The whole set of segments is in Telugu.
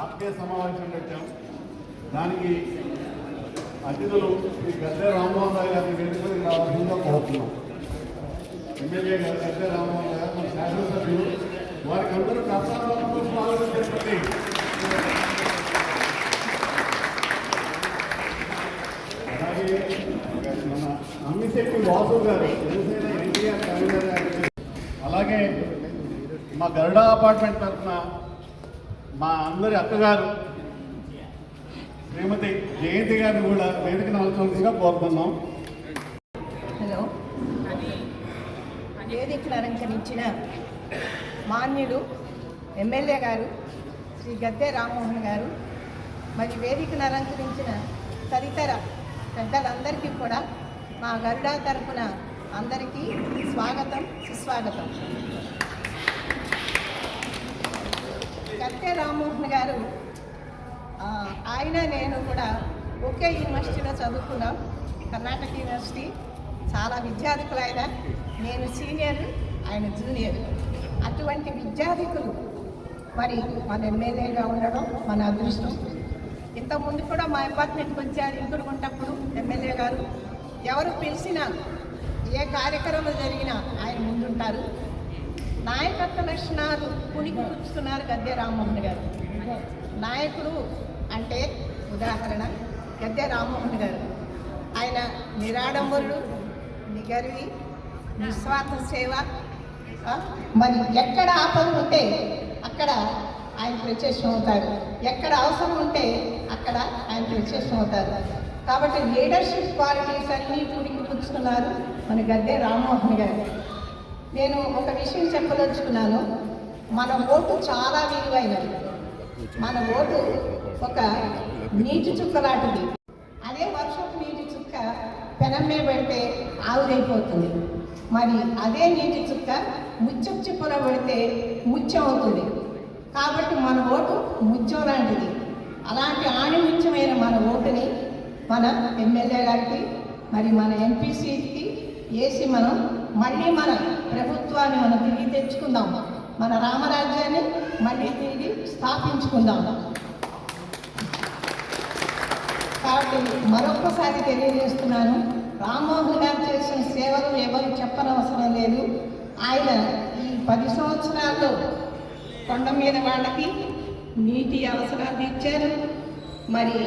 ఆత్మీయ సమావేశం పెట్టాం. దానికి అతిథులు శ్రీ గద్దె రామ్మోహన్ రావు గారిని వేదిక రావాల్సిందిగా కోరుతున్నాం. ఎమ్మెల్యే గారు గద్దె రామ్మోహన్ గారు మన శాసనసభ్యులు వారికి అందరూ ప్రసాదాలతో స్వాగతం చెప్పండి అలాగే మన అమ్మిశెట్టి వాసు గారు జనసేన ఎన్టీఆర్ కవిత గారు అలాగే మా గరుడా అపార్ట్మెంట్ తరఫున మా అందరి అక్కగారు శ్రీమతి జయంతి గారిని కూడా వేదిక నలచవలసిందిగా కోరుతున్నాం. హలో. వేదికను అలంకరించిన మాన్యుడు ఎమ్మెల్యే గారు శ్రీ గద్దె రామ్మోహన్ గారు మరి వేదికను అలంకరించిన తదితర పెద్దలందరికీ కూడా మా గరుడా తరఫున అందరికీ స్వాగతం సుస్వాగతం. గద్దె రామ్మోహన్ గారు. ఆయన నేను కూడా ఒకే యూనివర్సిటీలో చదువుకున్నాం. కర్ణాటక యూనివర్సిటీ. చాలా విద్యార్థులు ఆయన. నేను సీనియర్ ఆయన జూనియర్. అటువంటి విద్యార్థికులు మరి మన ఎమ్మెల్యేగా ఉండడం మన అదృష్టం. ఇంతకుముందు కూడా మా అపార్ట్మెంట్కి వచ్చారు ఇంకుడుకుంటప్పుడు ఎమ్మెల్యే గారు. ఎవరు పిలిచినా ఏ కార్యక్రమం జరిగినా ఆయన ముందుంటారు. నాయకత్వ లక్షణాలు పుణికి పుచ్చుతున్నారు గద్దె రామ్మోహన్ గారు. నాయకుడు అంటే ఉదాహరణ గద్దె రామ్మోహన్ గారు. ఆయన నిరాడంబరుడు నిగర్వి నిస్వార్థ సేవ మరి ఎక్కడ ఆపదలు ఉంటే అక్కడ ఆయన ప్రత్యక్షం అవుతారు. ఎక్కడ అవసరం ఉంటే అక్కడ ఆయన ప్రత్యక్షం అవుతారు. కాబట్టి లీడర్షిప్ క్వాలిటీస్ అన్నీ పుణికి పుచ్చుకున్నారు మన గద్దె రామ్మోహన్ గారు. నేను ఒక విషయం చెప్పదలుచుకున్నాను. మన ఓటు చాలా విలువైనది. మన ఓటు ఒక నీటి చుక్క లాంటిది. అదే వర్షపు నీటి చుక్క పెనమే పెడితే ఆవిరైపోతుంది. మరి అదే నీటి చుక్క ముచ్చం చిప్పలో పెడితే ముత్యం అవుతుంది కాబట్టి మన ఓటు ముత్యం లాంటిది. అలాంటి ఆణిముత్యమైన మన ఓటుని మన ఎమ్మెల్యే గారికి మరి మన ఎంపీసీకి వేసి మనం మళ్ళీ మన ప్రభుత్వాన్ని మనం తిరిగి తెచ్చుకుందాం. మన రామరాజ్యాన్ని మళ్ళీ తిరిగి స్థాపించుకుందాం. కాబట్టి మరొకసారి తెలియజేస్తున్నాను రామ్మోహన్ గారు చేసిన సేవలు ఎవరు చెప్పనవసరం లేదు. ఆయన ఈ పది సంవత్సరాల్లో కొండ మీద వాళ్ళకి నీటి అవసరాలు తీర్చారు మరి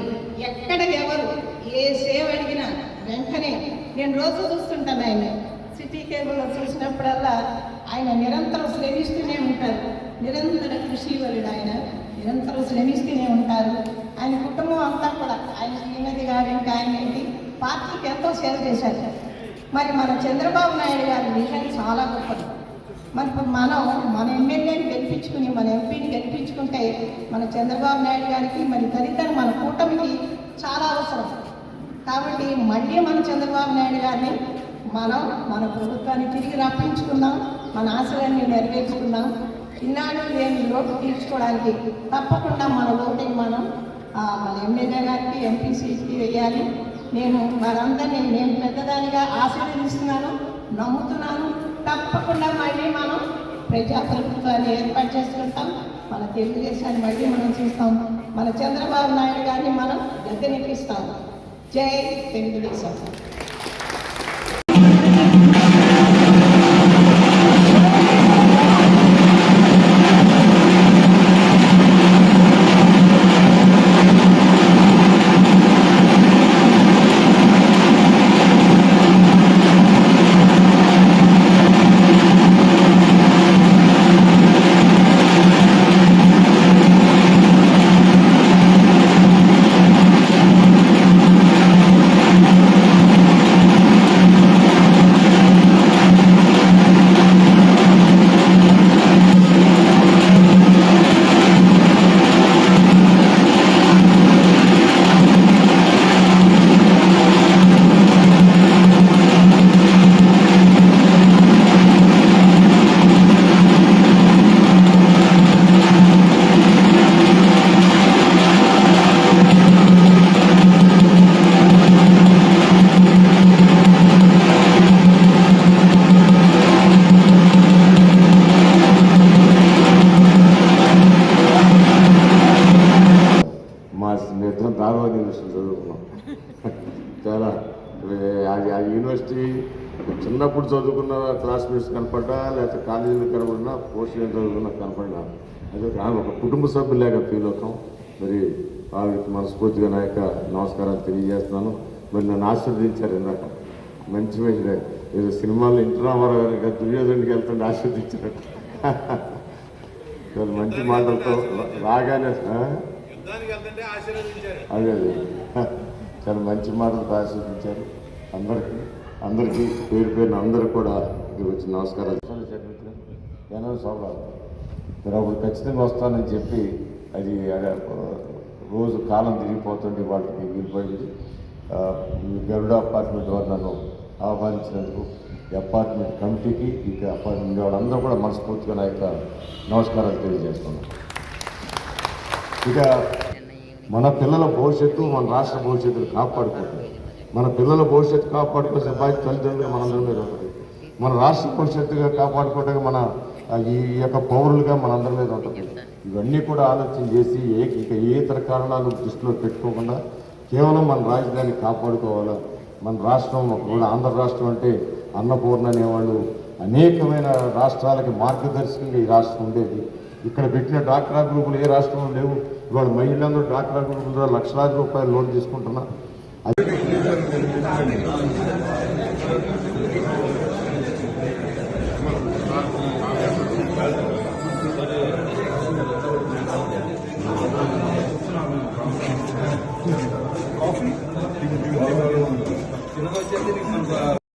ఎక్కడ ఎవరు ఏ సేవ అడిగినా వెంటనే నేను రోజు చూస్తుంటాను ఆయన. సిటీ కేబుల్లో చూసినప్పుడల్లా ఆయన నిరంతరం శ్రమిస్తూనే ఉంటారు. నిరంతర కృషివరుడు ఆయన. నిరంతరం శ్రమిస్తూనే ఉంటారు. ఆయన కుటుంబం అంతా కూడా ఆయన శ్రీమతి గారు ఇంకా ఆయన ఏంటి? పార్టీకి ఎంతో సేవ చేశారు. మరి మన చంద్రబాబు నాయుడు గారి విజన్ చాలా గొప్పది. మరి మనం మన ఎమ్మెల్యేని గెలిపించుకుని మన ఎంపీని గెలిపించుకుంటే మన చంద్రబాబు నాయుడు గారికి మరి తదితర మన కూటమికి చాలా అవసరం. కాబట్టి మళ్ళీ మన చంద్రబాబు నాయుడు గారిని మనం మన ప్రభుత్వాన్ని తిరిగి రప్పించుకుందాం మన ఆశలన్నీ నెరవేర్చుకుందాం. ఇన్నాడు లేని లోటు తీర్చుకోవడానికి తప్పకుండా మన ఓటింగ్ మనం మన ఎమ్మెల్యే గారికి ఎంపీ సీట్కి వేయాలి. నేను వారందరినీ నేను పెద్దదానిగా ఆశీర్వదిస్తున్నాను నమ్ముతున్నాను. తప్పకుండా మళ్ళీ మనం ప్రజాప్రభుత్వాన్ని ఏర్పాటు చేసుకుంటాం. మన తెలుగుదేశాన్ని మళ్ళీ మనం చూస్తాం. మన చంద్రబాబు నాయుడు గారిని మనం గద్దెనెక్కిస్తాం. జై తెలుగుదేశం. యూనివర్సిటీ చదువుకున్నాం. చాలా ఆ యూనివర్సిటీ చిన్నప్పుడు చదువుకున్న క్లాస్మేట్స్ కనపడ్డా లేకపోతే కాలేజీలో కనపడినా పోస్ట్ గ్రాడ్యుయేట్ చదువుకున్నా కనపడినా అదే ఆమె ఒక కుటుంబ సభ్యులాగా ఫీల్ అవుతాం. మరి వాళ్ళకి మనస్ఫూర్తిగా నా యొక్క నమస్కారాలు తెలియజేస్తున్నాను. మరి నన్ను ఆశీర్వదించారు ఇందాక. మంచి మంచి ఏదో సినిమాలో ఇంటరామారావు గారు దుర్యోధనుడికి వెళ్తుంటే ఆశీర్వదించారు మంచి మాటలతో రాగానే అదే అదే. చాలా మంచి మాటలతో ఆశీర్వదించారు. అందరికీ అందరికీ పేరు పేరున అందరూ కూడా ఇది వచ్చి నమస్కారాలు ఏమో సోమవారం మీరు అప్పుడు ఖచ్చితంగా వస్తానని చెప్పి అది రోజు కాలం తిరిగిపోతుంటే వాటికి వీలుపడింది గరుడ అపార్ట్మెంట్ వారు నన్ను ఆహ్వానించినందుకు ఈ అపార్ట్మెంట్ కమిటీకి ఇక అపార్ట్మెంట్ వాళ్ళందరూ కూడా మనస్ఫూర్తిగా నా యొక్క నమస్కారాలు తెలియజేస్తున్నాను. ఇక మన పిల్లల భవిష్యత్తు మన రాష్ట్ర భవిష్యత్తును కాపాడుకుంటుంది. మన పిల్లల భవిష్యత్తు కాపాడుకోవాల్సిన బాధ్యత తల్లిదండ్రులు మనందరి మీద ఉంటుంది. మన రాష్ట్ర భవిష్యత్తుగా కాపాడుకోవడానికి మన ఈ యొక్క పౌరులుగా మనందరి మీద ఉంటుంది. ఇవన్నీ కూడా ఆలోచన చేసి ఏ ఇక ఏ ఇతర కారణాలు దృష్టిలో పెట్టుకోకుండా కేవలం మన రాజధాని కాపాడుకోవాలా? మన రాష్ట్రం ఒకవేళ ఆంధ్ర రాష్ట్రం అంటే అన్నపూర్ణ అనేవాళ్ళు అనేకమైన రాష్ట్రాలకి మార్గదర్శకంగా ఈ రాష్ట్రం ఉండేది. ఇక్కడ పెట్టిన డాక్రా గ్రూపులు ఏ రాష్ట్రంలో లేవు. ఇవాళ మహిళలందరూ డాక్రా గ్రూపుల ద్వారా లక్షలాది రూపాయలు లోన్ తీసుకుంటున్నారు